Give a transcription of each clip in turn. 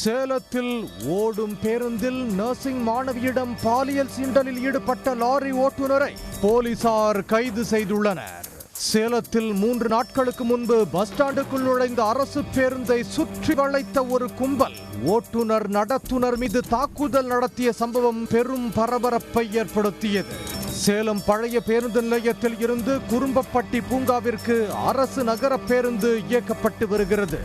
சேலத்தில் ஓடும் பேருந்தில் நர்சிங் மாணவியிடம் பாலியல் சீண்டலில் ஈடுபட்ட லாரி ஓட்டுநரை போலீசார் கைது செய்துள்ளனர். சேலத்தில் மூன்று நாட்களுக்கு முன்பு பஸ் ஸ்டாண்டுக்குள் நுழைந்த அரசு பேருந்தை சுற்றி வளைத்த ஒரு கும்பல் ஓட்டுநர் நடத்துனர் மீது தாக்குதல் நடத்திய சம்பவம் பெரும் பரபரப்பை ஏற்படுத்தியது. சேலம் பழைய பேருந்து நிலையத்தில் இருந்து குறும்பப்பட்டி பூங்காவிற்கு அரசு நகர பேருந்து இயக்கப்பட்டு வருகிறது.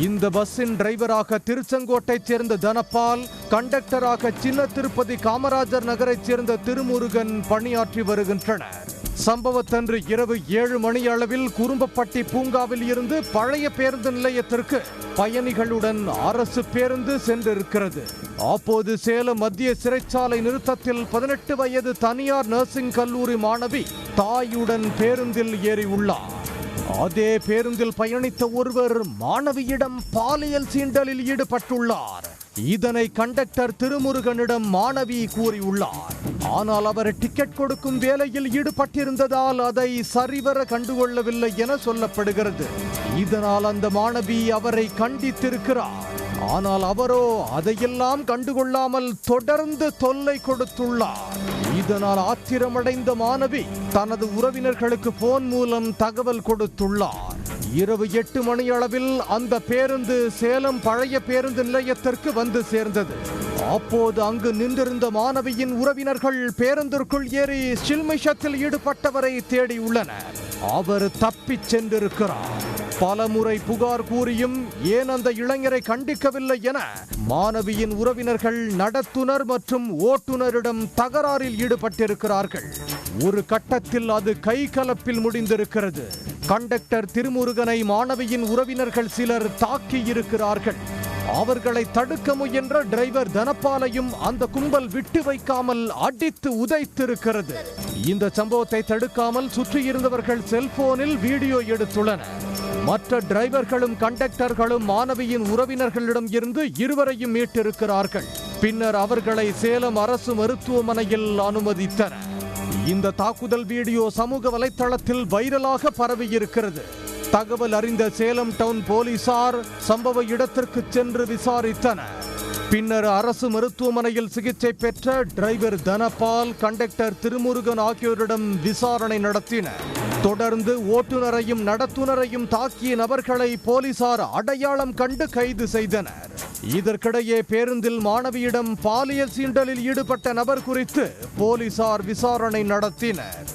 இந்த பஸ்ஸின் டிரைவராக திருச்செங்கோட்டைச் சேர்ந்த தனபால் கண்டக்டராக சின்ன திருப்பதி காமராஜர் நகரைச் சேர்ந்த திருமுருகன் பணியாற்றி வருகின்றனர். சம்பவத்தன்று இரவு ஏழு மணி அளவில் குறும்பப்பட்டி பூங்காவில் இருந்து பழைய பேருந்து நிலையத்திற்கு பயணிகளுடன் அரசு பேருந்து சென்றிருக்கிறது. அப்போது சேலம் மத்திய சிறைச்சாலை நிறுத்தத்தில் பதினெட்டு வயது தனியார் நர்சிங் கல்லூரி மாணவி தாயுடன் பேருந்தில் ஏறியுள்ளார். அதே பேருந்தில் பயணித்த ஒருவர் மாணவியிடம் பாலியல் சீண்டலில் ஈடுபட்டுள்ளார். இதனை கண்டக்டர் திருமுருகனிடம் மாணவி கூறியுள்ளார். ஆனால் அவர் டிக்கெட் கொடுக்கும் வேலையில் ஈடுபட்டிருந்ததால் அதை சரிவர கண்டுகொள்ளவில்லை என சொல்லப்படுகிறது. இதனால் அந்த மாணவி அவரை கண்டித்திருக்கிறார். ஆனால் அவரோ அதையெல்லாம் கண்டுகொள்ளாமல் தொடர்ந்து தொல்லை கொடுத்துள்ளார். இதனால் ஆத்திரமடைந்த மாணவி தனது உறவினர்களுக்கு போன் மூலம் தகவல் கொடுத்துள்ளார். இரவு எட்டு மணி அளவில் அந்த பேருந்து சேலம் பழைய பேருந்து நிலையத்திற்கு வந்து சேர்ந்தது. அப்போது அங்கு நின்றிருந்த மாணவியின் உறவினர்கள் பேருந்திற்குள் ஏறி சில்மிஷத்தில் ஈடுபட்டவரை தேடியுள்ளனர் அவர் தப்பிச் சென்றிருக்கிறார். பலமுறை புகார் கூறியும் ஏன் அந்த இளைஞரை கண்டிக்கவில்லை என மாணவியின் உறவினர்கள் நடத்துனர் மற்றும் ஓட்டுநரிடம் தகராறில் ஈடுபட்டிருக்கிறார்கள். ஒரு கட்டத்தில் அது கை கலப்பில் முடிந்திருக்கிறது. கண்டக்டர் திருமுருகனை மாணவியின் உறவினர்கள் சிலர் தாக்கி இருக்கிறார்கள். அவர்களை தடுக்க முயன்ற டிரைவர் தனப்பாலையும் அந்த கும்பல் விட்டு வைக்காமல் அடித்து உதைத்திருக்கிறது. இந்த சம்பவத்தை தடுக்காமல் சுற்றியிருந்தவர்கள் செல்போனில் வீடியோ எடுத்துள்ளனர். மற்ற டிரைவர்களும் கண்டக்டர்களும் மாணவியின் உறவினர்களிடம் இருந்து இருவரையும் மீட்டிருக்கிறார்கள். பின்னர் அவர்களை சேலம் அரசு மருத்துவமனையில் அனுமதித்தனர். இந்த தாக்குதல் வீடியோ சமூக வலைத்தளத்தில் வைரலாக பரவியிருக்கிறது. தகவல் அறிந்த சேலம் டவுன் போலீசார் சம்பவ இடத்திற்கு சென்று விசாரித்தனர். பின்னர் அரசு மருத்துவமனையில் சிகிச்சை பெற்ற டிரைவர் தனபால் கண்டக்டர் திருமுருகன் ஆகியோரிடம் விசாரணை நடத்தினர். தொடர்ந்து ஓட்டுநரையும் நடத்துனரையும் தாக்கிய நபர்களை போலீசார் அடையாளம் கண்டு கைது செய்தனர். இதற்கிடையே பேருந்தில் மாணவியிடம் பாலியல் சீண்டலில் ஈடுபட்ட நபர் குறித்து போலீசார் விசாரணை நடத்தினர்.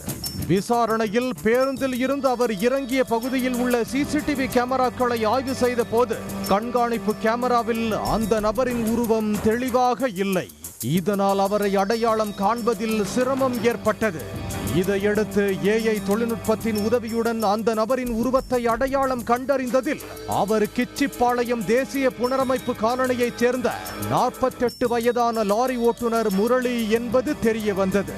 விசாரணையில் பேருந்தில் இருந்து அவர் இறங்கிய பகுதியில் உள்ள சிசிடிவி கேமராக்களை ஆய்வு செய்த போது கண்காணிப்பு கேமராவில் அந்த நபரின் உருவம் தெளிவாக இல்லை. இதனால் அவரை அடையாளம் காண்பதில் சிரமம் ஏற்பட்டது. இதையடுத்து ஏஐ தொழில்நுட்பத்தின் உதவியுடன் அந்த நபரின் உருவத்தை அடையாளம் கண்டறிந்ததில் அவர் கிச்சிப்பாளையம் தேசிய புனரமைப்பு காலனியைச் சேர்ந்த நாற்பத்தெட்டு வயதான லாரி ஓட்டுநர் முரளி என்பது தெரிய வந்தது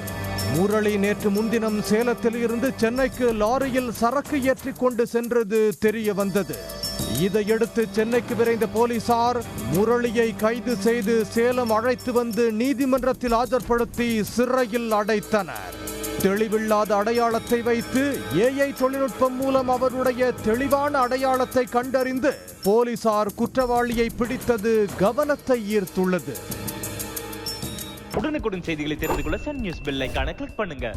முரளி நேற்று முன்தினம் சேலத்தில் இருந்து சென்னைக்கு லாரியில் சரக்கு ஏற்றி கொண்டு சென்றது தெரிய வந்தது இதையடுத்து சென்னைக்கு விரைந்த போலீசார் முரளியை கைது செய்து சேலம் அழைத்து வந்து நீதிமன்றத்தில் ஆஜர்படுத்தி சிறையில் அடைத்தனர். தெளிவில்லாத அடையாளத்தை வைத்து ஏஐ தொழில்நுட்பம் மூலம் அவருடைய தெளிவான அடையாளத்தை கண்டறிந்து போலீசார் குற்றவாளியை பிடித்தது கவனத்தை ஈர்த்துள்ளது. உடனுக்குடன் செய்திகளை தெரிந்து கொள்ள சன் நியூஸ் பெல்லைக்கான கிளிக் பண்ணுங்க.